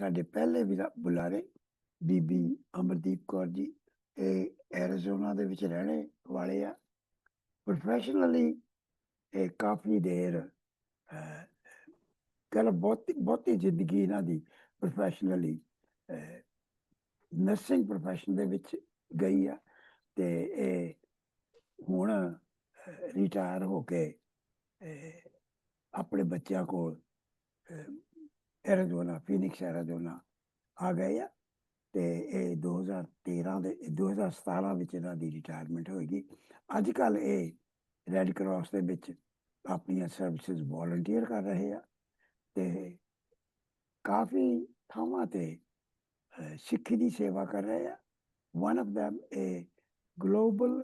ਸਾਡੇ ਪਹਿਲੇ ਵੀ ਬੁਲਾਰੇ ਬੀਬੀ ਅਮਰਦੀਪ ਕੌਰ ਜੀ, ਇਹ ਐਰੀਜ਼ੋਨਾ ਦੇ ਵਿੱਚ ਰਹਿਣੇ ਵਾਲੇ ਆ। ਪ੍ਰੋਫੈਸ਼ਨਲੀ ਇਹ ਕਾਫੀ ਦੇਰ ਕਹਿੰਦਾ ਬਹੁਤ, ਬਹੁਤੀ ਜ਼ਿੰਦਗੀ ਇਹਨਾਂ ਦੀ ਪ੍ਰੋਫੈਸ਼ਨਲੀ ਨਰਸਿੰਗ ਪ੍ਰੋਫੈਸ਼ਨ ਦੇ ਵਿੱਚ ਗਈ ਆ ਤੇ ਇਹ ਹੁਣ ਰਿਟਾਇਰ ਹੋ ਕੇ ਆਪਣੇ ਬੱਚਿਆਂ ਕੋਲ ਐਰੀਜ਼ੋਨਾ ਫੀਨਿਕਸ ਐਰੀਜ਼ੋਨਾ ਆ ਗਏ ਆ ਤੇ ਇਹ 2013 ਦੇ 2017 ਵਿੱਚ ਇਹਨਾਂ ਦੀ ਰਿਟਾਇਰਮੈਂਟ ਹੋਏਗੀ। ਅੱਜ ਕੱਲ ਇਹ ਰੈੱਡ ਕਰਾਸ ਦੇ ਵਿੱਚ ਆਪਣੀਆਂ ਸਰਵਿਸਿਜ਼ ਵੋਲੰਟੀਅਰ ਕਰ ਰਹੇ ਆ ਤੇ ਕਾਫੀ ਥਾਵਾਂ ਤੇ ਅਹ, ਸਿੱਖੀ ਦੀ ਸੇਵਾ ਕਰ ਰਹੇ ਆ। ਵਨ ਆਫ them ਇਹ ਗਲੋਬਲ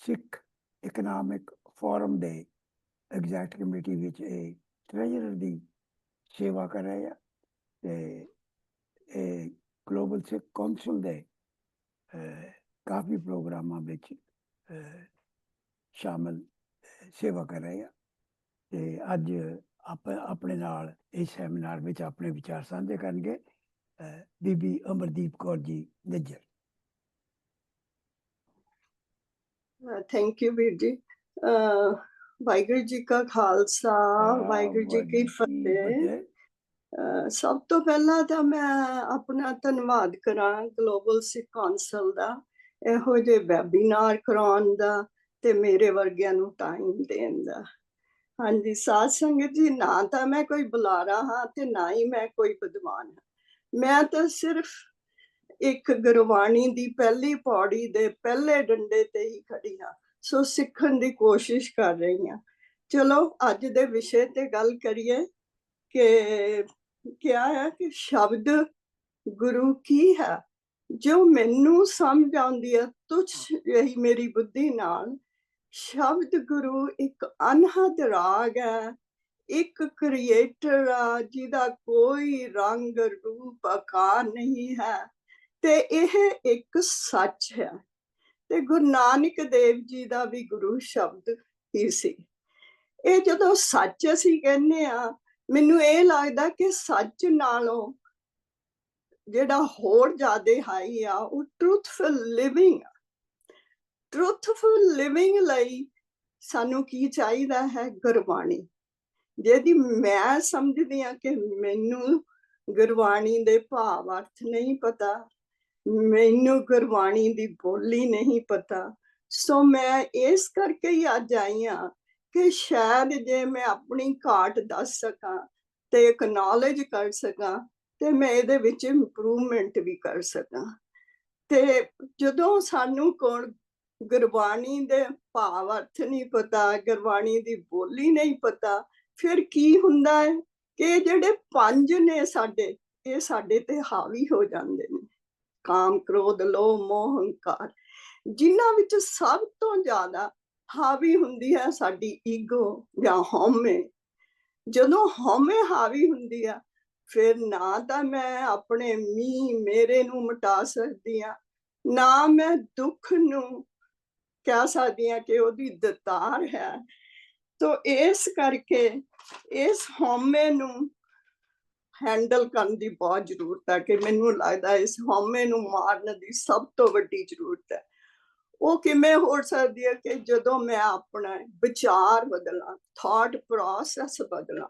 ਸਿੱਖ ਇਕਨੋਮਿਕ ਫੋਰਮ ਦੇ ਐਗਜ਼ੈਕਟ ਕਮੇਟੀ ਵਿੱਚ ਇਹ ਟ੍ਰੈਜਰਰ ਦੀ ਸੇਵਾ ਕਰ ਰਹੇ ਆ ਤੇ ਇਹ ਗਲੋਬਲ ਸਿੱਖ ਕੌਂਸਲ ਦੇ ਕਾਫੀ ਪ੍ਰੋਗਰਾਮਾਂ ਵਿੱਚ ਸ਼ਾਮਲ ਸੇਵਾ ਕਰ ਰਹੇ ਆ ਤੇ ਅੱਜ ਆਪ ਆਪਣੇ ਨਾਲ ਇਸ ਸੈਮੀਨਾਰ ਵਿੱਚ ਆਪਣੇ ਵਿਚਾਰ ਸਾਂਝੇ ਕਰਨਗੇ ਬੀਬੀ ਅਮਰਦੀਪ ਕੌਰ ਜੀ ਨਿੱਜਰ। ਥੈਂਕ ਯੂ ਵੀਰ ਜੀ। ਵਾਹਿਗੁਰੂ ਜੀ ਕਾ ਖਾਲਸਾ ਵਾਹਿਗੁਰੂ ਜੀ ਕੀ ਫਤਿਹ। ਸਭ ਤੋਂ ਪਹਿਲਾਂ ਤਾਂ ਮੈਂ ਆਪਣਾ ਧੰਨਵਾਦ ਕਰਾਂ ਗਲੋਬਲ ਸਿੱਖ ਕੌਂਸਲ ਦਾ, ਇਹੋ ਜਿਹੇ ਵੈਬੀਨਾਰ ਕਰਾਉਣ ਦਾ ਤੇ ਮੇਰੇ ਵਰਗਿਆਂ ਨੂੰ ਟਾਈਮ ਦੇਣ ਦਾ। ਹਾਂਜੀ, ਸਾਧ ਸੰਗਤ ਜੀ, ਨਾ ਤਾਂ ਮੈਂ ਕੋਈ ਬੁਲਾਰਾ ਹਾਂ ਤੇ ਨਾ ਹੀ ਮੈਂ ਕੋਈ ਵਿਦਵਾਨ ਹਾਂ। ਮੈਂ ਤਾਂ ਸਿਰਫ ਇੱਕ ਗੁਰਬਾਣੀ ਦੀ ਪਹਿਲੀ ਪੌੜੀ ਦੇ ਪਹਿਲੇ ਡੰਡੇ ਤੇ ਹੀ ਖੜੀ ਹਾਂ, ਸੋ ਸਿੱਖਣ ਦੀ ਕੋਸ਼ਿਸ਼ ਕਰ ਰਹੀ ਹਾਂ। ਚਲੋ, ਅੱਜ ਦੇ ਵਿਸ਼ੇ ਤੇ ਗੱਲ ਕਰੀਏ ਕਿ ਕਿਹਾ ਹੈ ਕਿ ਸ਼ਬਦ ਗੁਰੂ ਕੀ ਹੈ? ਜੋ ਮੈਨੂੰ ਸਮਝ ਆਉਂਦੀ ਹੈ, ਤੁਛ ਇਹੀ ਮੇਰੀ ਬੁੱਧੀ ਨਾਲ। ਸ਼ਬਦ ਗੁਰੂ ਇੱਕ ਅਨਹਦ ਰਾਗ ਹੈ, ਇੱਕ ਕ੍ਰੀਏਟਰ ਆ, ਜਿਹਦਾ ਕੋਈ ਰੰਗ ਰੂਪ ਆਕਾਰ ਨਹੀਂ ਹੈ। ਤੇ ਇਹ ਇੱਕ ਸੱਚ ਹੈ। ਤੇ ਗੁਰੂ ਨਾਨਕ ਦੇਵ ਜੀ ਦਾ ਵੀ ਗੁਰੂ ਸ਼ਬਦ ਹੀ ਸੀ। ਇਹ ਜਦੋਂ ਸੱਚ ਅਸੀਂ ਕਹਿੰਦੇ ਆ ਮੈਨੂੰ ਇਹ ਲੱਗਦਾ ਕਿ ਸੱਚ ਨਾਲੋਂ ਜਿਹੜਾ ਹੋਰ ਜ਼ਿਆਦਾ ਹਾਈ ਆ, ਉਹ ਟਰੂਥਫੁਲ ਲਿਵਿੰਗ ਟਰੂਥਫੁਲ ਲਿਵਿੰਗ ਲਈ ਸਾਨੂੰ ਕੀ ਚਾਹੀਦਾ ਹੈ ਗੁਰਬਾਣੀ? ਜਿਹਦੀ ਮੈਂ ਸਮਝਦੀ ਆ ਕਿ ਮੈਨੂੰ ਗੁਰਬਾਣੀ ਦੇ ਭਾਵ ਅਰਥ ਨਹੀਂ ਪਤਾ, ਮੈਨੂੰ ਗੁਰਬਾਣੀ ਦੀ ਬੋਲੀ ਨਹੀਂ ਪਤਾ। ਸੋ ਮੈਂ ਇਸ ਕਰਕੇ ਹੀ ਅੱਜ ਆਈ ਆ ਕਿ ਸ਼ਾਇਦ ਜੇ ਮੈਂ ਆਪਣੀ ਘਾਟ ਦੱਸ ਸਕਾਂ ਤੇ ਐਕਨੋਲਜ ਕਰ ਸਕਾਂ ਤੇ ਮੈਂ ਇਹਦੇ ਵਿੱਚ ਇੰਪਰੂਵਮੈਂਟ ਵੀ ਕਰ ਸਕਾਂ। ਤੇ ਜਦੋਂ ਸਾਨੂੰ ਕੋਣ ਗੁਰਬਾਣੀ ਦੇ ਭਾਵ ਅਰਥ ਨਹੀਂ ਪਤਾ, ਗੁਰਬਾਣੀ ਦੀ ਬੋਲੀ ਨਹੀਂ ਪਤਾ, ਫਿਰ ਕੀ ਹੁੰਦਾ ਹੈ ਕਿ ਜਿਹੜੇ ਪੰਜ ਨੇ ਸਾਡੇ, ਇਹ ਸਾਡੇ ਤੇ ਹਾਵੀ ਹੋ ਜਾਂਦੇ ਨੇ। ਕਾਮ, ਕ੍ਰੋਧ, ਲੋਭ, ਮੋਹ, ਹੰਕਾਰ, ਜਿਨ੍ਹਾਂ ਵਿੱਚ ਸਭ ਤੋਂ ਜ਼ਿਆਦਾ ਹਾਵੀ ਹੁੰਦੀ ਹੈ ਸਾਡੀ ਈਗੋ ਜਾਂ ਹਉਮੈ। ਜਦੋਂ ਹਉਮੈ ਹਾਵੀ ਹੁੰਦੀ ਆ, ਫਿਰ ਨਾ ਤਾਂ ਮੈਂ ਆਪਣੇ ਮੀ ਮੇਰੇ ਨੂੰ ਮਟਾ ਸਕਦੀ ਆ ਨਾ ਮੈਂ ਦੁੱਖ ਨੂੰ ਕਹਿ ਸਕਦੀ ਆ ਕਿ ਉਹਦੀ ਦਤਾਰ ਹੈ। ਤੋ ਇਸ ਕਰਕੇ ਇਸ ਹਉਮੈ ਨੂੰ ਹੈਂਡਲ ਕਰਨ ਦੀ ਬਹੁਤ ਜ਼ਰੂਰਤ ਹੈ ਕਿ ਮੈਨੂੰ ਲੱਗਦਾ ਇਸ ਹਉਮੈ ਨੂੰ ਮਾਰਨ ਦੀ ਸਭ ਤੋਂ ਵੱਡੀ ਜ਼ਰੂਰਤ ਹੈ। ਉਹ ਕਿਵੇਂ ਹੋ ਸਕਦੀ ਹੈ ਕਿ ਜਦੋਂ ਮੈਂ ਆਪਣਾ ਵਿਚਾਰ ਬਦਲਾਂ ਥਾਟ ਪ੍ਰੋਸੈਸ ਬਦਲਾਂ।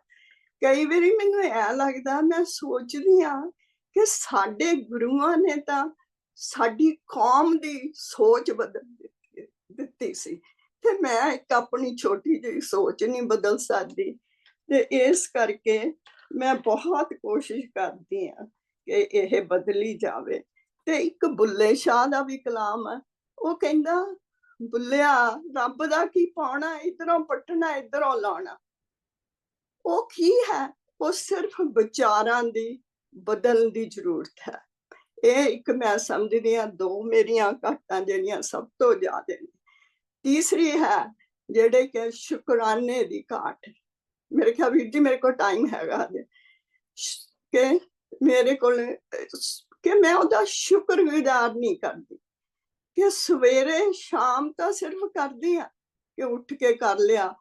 ਕਈ ਵਾਰੀ ਮੈਨੂੰ ਐ ਲੱਗਦਾ, ਮੈਂ ਸੋਚਦੀ ਆ ਕਿ ਸਾਡੇ ਗੁਰੂਆਂ ਨੇ ਤਾਂ ਸਾਡੀ ਕੌਮ ਦੀ ਸੋਚ ਬਦਲ ਦਿੱਤੀ ਦਿੱਤੀ ਸੀ। ਤੇ ਮੈਂ ਇੱਕ ਆਪਣੀ ਛੋਟੀ ਜਿਹੀ ਸੋਚ ਨਹੀਂ ਬਦਲ ਸਕਦੀ। ਤੇ ਇਸ ਕਰਕੇ ਮੈਂ ਬਹੁਤ ਕੋਸ਼ਿਸ਼ ਕਰਦੀ ਆ ਕਿ ਇਹ ਬਦਲੀ ਜਾਵੇ। ਤੇ ਇੱਕ ਬੁੱਲੇ ਸ਼ਾਹ ਦਾ ਵੀ ਕਲਾਮ ਹੈ ਉਹ ਕਹਿੰਦਾ, ਬੁੱਲਿਆ, ਰੱਬ ਦਾ ਕੀ ਪਾਉਣਾ, ਇਧਰੋਂ ਪਟਣਾ, ਇਧਰੋਂ ਲਾਉਣਾ? ਉਹ ਕੀ ਹੈ? ਉਹ ਸਿਰਫ ਵਿਚਾਰਾਂ ਦੀ ਬਦਲਣ ਦੀ ਜ਼ਰੂਰਤ ਹੈ। ਇਹ ਇੱਕ ਮੈਂ ਸਮਝਦੀ ਆ ਦੋ ਮੇਰੀਆਂ ਘਾਟਾਂ ਜਿਹੜੀਆਂ ਸਭ ਤੋਂ ਜ਼ਿਆਦਾ ਨੇ। ਤੀਸਰੀ ਹੈ, ਜਿਹੜੇ ਕਿ ਸ਼ੁਕਰਾਨੇ ਦੀ ਘਾਟ। ਮੇਰੇ ਖਿਆਲ ਵੀਰ ਜੀ, ਮੇਰੇ ਕੋਲ ਟਾਈਮ ਹੈਗਾ ਅਜੇ ਕਿ ਮੇਰੇ ਕੋਲ ਕਿ ਮੈਂ ਉਹਦਾ ਸ਼ੁਕਰਗੁਜ਼ਾਰ ਨਹੀਂ ਕਰਦੀ। ਕਿ ਸਵੇਰੇ ਸ਼ਾਮ ਤਾਂ ਸਿਰਫ ਕਰਦੀ ਆ ਕਿ ਉੱਠ ਕੇ ਕਰ ਲਿਆ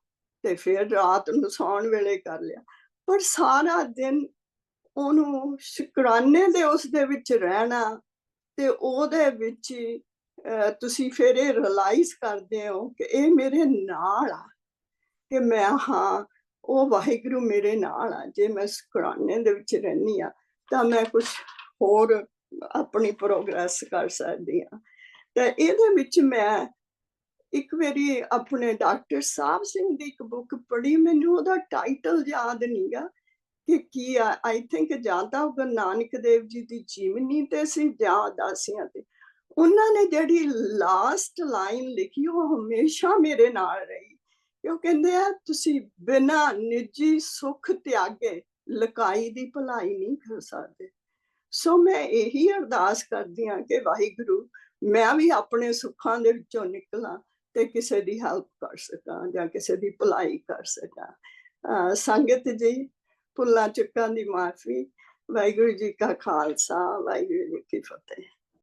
ਤੇ ਫਿਰ ਰਾਤ ਨੂੰ ਸੌਣ ਵੇਲੇ ਕਰ ਲਿਆ। ਪਰ ਸਾਰਾ ਦਿਨ ਉਹਨੂੰ ਸ਼ੁਕਰਾਨੇ ਦੇ ਉਸ ਦੇ ਵਿੱਚ ਰਹਿਣਾ ਤੇ ਉਹਦੇ ਵਿੱਚ ਹੀ, ਤੁਸੀਂ ਫਿਰ ਇਹ ਰਿਅਲਾਈਜ਼ ਕਰਦੇ ਹੋ ਕਿ ਇਹ ਮੇਰੇ ਨਾਲ ਆ ਕਿ ਮੈਂ ਹਾਂ ਉਹ ਵਾਹਿਗੁਰੂ ਮੇਰੇ ਨਾਲ ਆ ਜੇ ਮੈਂ ਸ਼ੁਕਰਾਨੇ ਦੇ ਵਿੱਚ ਰਹਿੰਦੀ ਆ ਤਾਂ ਮੈਂ ਕੁਝ ਹੋਰ ਆਪਣੀ ਪ੍ਰੋਗਰੈਸ ਕਰ ਸਕਦੀ ਆ। ਤੇ ਇਹਦੇ ਵਿੱਚ ਮੈਂ ਇੱਕ ਵਾਰੀ ਆਪਣੇ ਡਾਕਟਰ ਸਾਹਿਬ ਸਿੰਘ ਦੀ ਇੱਕ ਬੁੱਕ ਪੜ੍ਹੀ, ਮੈਨੂੰ ਉਹਦਾ ਟਾਈਟਲ ਯਾਦ ਨਹੀਂਗਾ ਕਿ ਕੀ ਆ ਆਈ ਥਿੰਕ ਜਾਂ ਤਾਂ ਗੁਰੂ ਨਾਨਕ ਦੇਵ ਜੀ ਦੀ ਜੀਵਨੀ ਤੇ ਸੀ ਜਾਂ ਉਦਾਸੀਆਂ ਤੇ। ਉਹਨਾਂ ਨੇ ਜਿਹੜੀ ਲਾਸਟ ਲਾਈਨ ਲਿਖੀ, ਉਹ ਹਮੇਸ਼ਾ ਮੇਰੇ ਨਾਲ ਰਹੀ। ਕਿ ਉਹ ਕਹਿੰਦੇ ਆ, ਤੁਸੀਂ ਬਿਨਾਂ ਨਿੱਜੀ ਸੁੱਖ ਤਿਆਗੇ, ਲਕਾਈ ਦੀ ਭਲਾਈ ਨਹੀਂ ਕਰ ਸਕਦੇ। ਸੋ ਮੈਂ ਇਹੀ ਅਰਦਾਸ ਕਰਦੀ ਹਾਂ ਕਿ ਵਾਹਿਗੁਰੂ ਮੈਂ ਵੀ ਆਪਣੇ ਸੁੱਖਾਂ ਦੇ ਵਿੱਚੋਂ ਨਿਕਲਾਂ ਤੇ ਕਿਸੇ ਦੀ ਹੈਲਪ ਕਰ ਸਕਾਂ ਜਾਂ ਕਿਸੇ ਦੀ ਭਲਾਈ ਕਰ ਸਕਾਂ। ਅਹ ਸੰਗਤ ਜੀ ਭੁੱਲਾਂ ਚੁੱਕਾਂ ਦੀ ਮਾਫੀ, ਵਾਹਿਗੁਰੂ ਜੀ ਕਾ ਖਾਲਸਾ, ਵਾਹਿਗੁਰੂ ਜੀ ਕੀ ਫਤਿਹ।